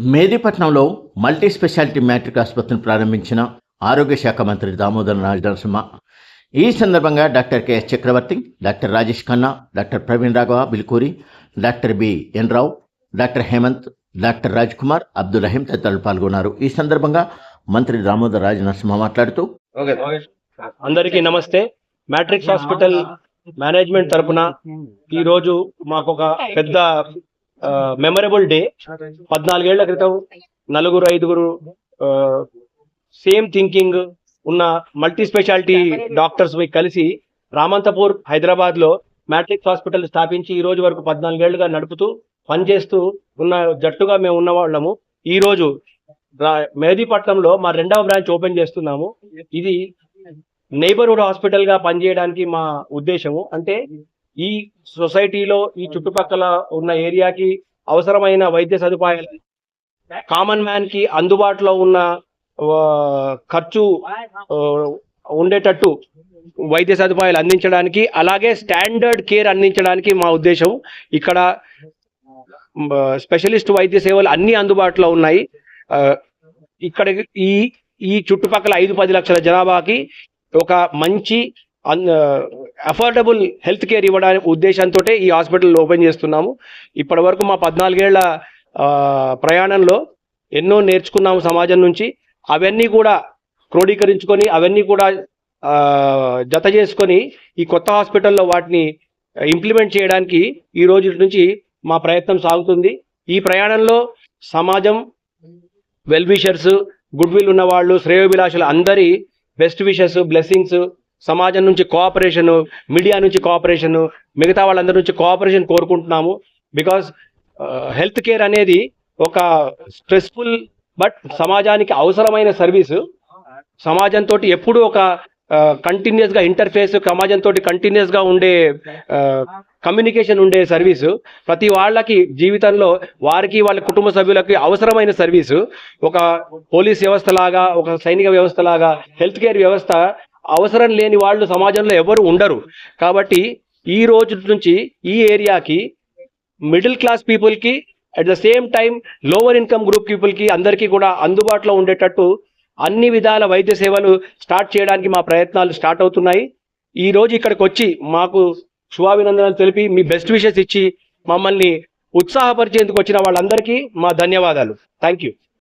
మేదీపట్నంలో multi speciality matric ఆసుపత్రిని ప్రారంభించిన ఆరోగ్య శాఖ మంత్రి దామోదర్ రాజ నరసింహ ఈ సందర్భంగా doctor K S Chakravarthi doctor Rajesh Khanna doctor Praveen Raghava Bilkuri doctor B N Rao doctor Hemanth doctor Raj Kumar Abdul Rahim తదితరులు పాల్గొన్నారు. ఈ సందర్భంగా మంత్రి దామోదర్ రాజ నరసింహ మాట్లాడుతూ ఓకే. అందరికీ నమస్తే. మ్యాట్రిక్స్ హాస్పిటల్ మేనేజ్మెంట్ తరపున ఈ రోజు మాకు ఒక పెద్ద మెమరబుల్ డే పద్నాలుగేళ్ళ క్రితం నలుగురు ఐదుగురు సేమ్ థింకింగ్ ఉన్న మల్టీ స్పెషాలిటీ డాక్టర్స్ కలిసి రామంతపూర్ హైదరాబాద్లో మ్యాట్రిక్స్ హాస్పిటల్ స్థాపించి ఈ రోజు వరకు పద్నాలుగేళ్ళుగా నడుపుతూ పనిచేస్తూ ఉన్న జట్టుగా మేము ఉన్న వాళ్ళము ఈ రోజు మేదీపట్నంలో మెహదీపట్నంలో మా రెండవ బ్రాంచ్ ఓపెన్ చేస్తున్నాము. ఇది నైబర్హుడ్ హాస్పిటల్గా పనిచేయడానికి మా ఉద్దేశము. అంటే ఈ సొసైటీలో ఈ చుట్టుపక్కల ఉన్న ఏరియాకి అవసరమైన వైద్య సదుపాయాలు కామన్ మ్యాన్కి అందుబాటులో ఉన్న ఖర్చు ఉండేటట్టు వైద్య సదుపాయాలు అందించడానికి అలాగే స్టాండర్డ్ కేర్ అందించడానికి మా ఉద్దేశం ఇక్కడ స్పెషలిస్ట్ వైద్య సేవలు అన్ని అందుబాటులో ఉన్నాయి. ఇక్కడ ఈ ఈ చుట్టుపక్కల ఐదు పది లక్షల జనాభాకి ఒక మంచి అఫోర్డబుల్ హెల్త్ కేర్ ఇవ్వడానికి ఉద్దేశంతో ఈ హాస్పిటల్ ఓపెన్ చేస్తున్నాము. ఇప్పటి వరకు మా పద్నాలుగేళ్ళ ప్రయాణంలో ఎన్నో నేర్చుకున్నాము సమాజం నుంచి. అవన్నీ కూడా క్రోడీకరించుకొని అవన్నీ కూడా జత చేసుకొని ఈ కొత్త హాస్పిటల్లో వాటిని ఇంప్లిమెంట్ చేయడానికి ఈ రోజు నుంచి మా ప్రయత్నం సాగుతుంది. ఈ ప్రయాణంలో సమాజం వెల్విషర్స్ గుడ్ విల్ ఉన్న వాళ్ళు శ్రేయోభిలాషులు అందరి బెస్ట్ విషెస్ బ్లెస్సింగ్స్ సమాజం నుంచి కోఆపరేషన్ మీడియా నుంచి కోఆపరేషన్ మిగతా వాళ్ళందరి నుంచి కోఆపరేషన్ కోరుకుంటున్నాము. బికాస్ హెల్త్ కేర్ అనేది ఒక స్ట్రెస్ఫుల్ బట్ సమాజానికి అవసరమైన సర్వీసు సమాజంతో ఎప్పుడూ ఒక uh, కంటిన్యూస్గా ఇంటర్ఫేస్ సమాజంతో కంటిన్యూస్గా ఉండే uh, కమ్యూనికేషన్ ఉండే సర్వీసు ప్రతి వాళ్ళకి జీవితంలో వారికి వాళ్ళ కుటుంబ సభ్యులకి అవసరమైన సర్వీసు ఒక పోలీస్ వ్యవస్థ లాగా ఒక సైనిక వ్యవస్థ లాగా హెల్త్ కేర్ వ్యవస్థ అవసరం లేని వాళ్ళు సమాజంలో ఎవరు ఉండరు. కాబట్టి ఈ రోజు నుంచి ఈ ఏరియాకి మిడిల్ క్లాస్ పీపుల్కి at the same time lower income group పీపుల్కి అందరికీ కూడా అందుబాటులో ఉండేటట్టు అన్ని విధాల వైద్య సేవలు స్టార్ట్ చేయడానికి మా ప్రయత్నాలు స్టార్ట్ అవుతున్నాయి. ఈ రోజు ఇక్కడికి వచ్చి మాకు శుభాభినందనలు తెలిపి మీ బెస్ట్ విషెస్ ఇచ్చి మమ్మల్ని ఉత్సాహపరిచేందుకు వచ్చిన వాళ్ళందరికీ మా ధన్యవాదాలు. Thank you